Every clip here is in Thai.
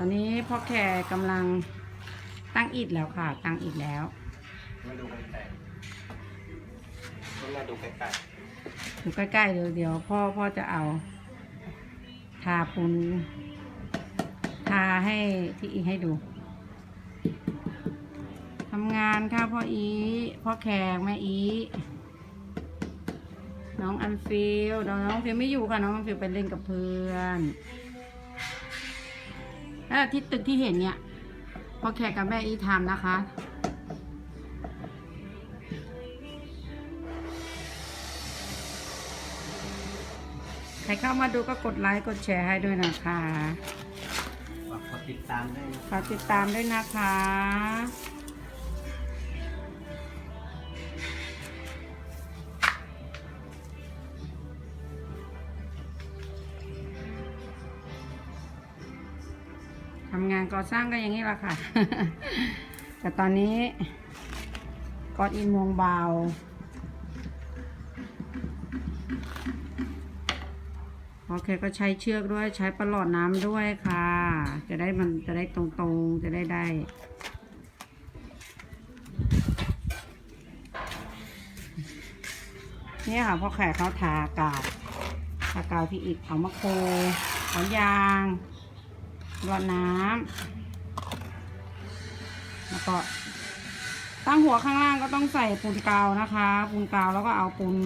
ตอนนี้พ่อแขกกำลังตั้งอิฐแล้วค่ะ ตั้งอิฐแล้ว มาดูกันแต่มาดูใกล้อยู่ใกล้ๆเดี๋ยวเดี๋ยวพ่อพ่อจะเอา ทาปูนทาให้ที่อีให้ดูทำงานค่ะพ่ออีพ่อแขกแม่อีน้องอันฟิลน้องน้องฟิลไม่อยู่ค่ะ น้องอันฟิลไปเล่นกับเพื่อน แล้วที่ตึกที่เห็นเนี่ยพ่อแขกกับแม่อีทำนะคะ ใครเข้ามาดูก็กดไลค์กดแชร์ให้ด้วยนะคะๆฝากกดติดตามด้วยนะฝากติดตามด้วยนะคะำงานก่อสร้างก็อย่างนี้แหละค่ะ แต่ตอนนี้กอดอินวงเบาโอเคก็ใช้เชือกด้วยใช้ประหลอดน้ำด้วยค่ะ จะได้มันจะได้ตรงๆ จะได้ได้นี่ค่ะพ่อแขกเขาทาอากาศทากาวที่อีกเอามะโคเอายาง รดน้ำแล้วก็ตั้งหัวข้างล่างก็ต้องใส่ปูนกาวนะคะ ปูนกาวแล้วก็เอาปูน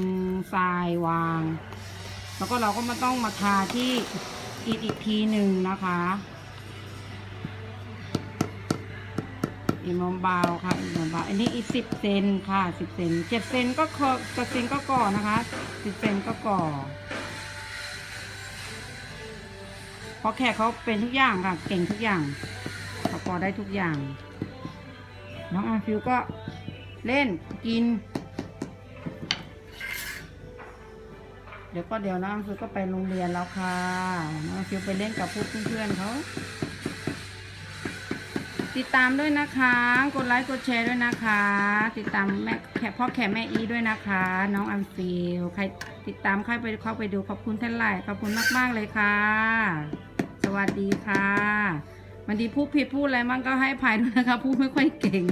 ทรายวาง แล้วก็เราก็มาต้องมาทาที่อีกอีกทีหนึ่งนะคะอีกมอมเบาค่ะอีกมอมเบาอันนี้อีกสิบเซนค่ะสิบเซนเจ็ดเซนก็คอเจ็ดเซนก็ก่อนะคะสิบเซนก็ก่อ เพราะแขกเขาเป็นทุกอย่างค่ะ เก่งทุกอย่างเขาก่อได้ทุกอย่าง น้องอาฟิวก็เล่นกิน เดี๋ยวก็เดี๋ยวน้องฟิวก็ไปโรงเรียนแล้วค่ะ น้องฟิวไปเล่นกับพวกเพื่อนๆเขาติดตามด้วยนะคะ กดไลค์ กดแชร์ด้วยนะคะ ติดตามแม่แขพ่อแขแม่อีด้วยนะคะ น้องอัมฟิลใครติดตามใครไปเข้าไปดูขอบคุณท่านไลค์ขอบคุณมาก ๆ เลยค่ะ สวัสดีค่ะ วันดีพูดผิดพูดอะไรมั่งก็ให้ภัยด้วยนะคะ พูดไม่ค่อยเก่ง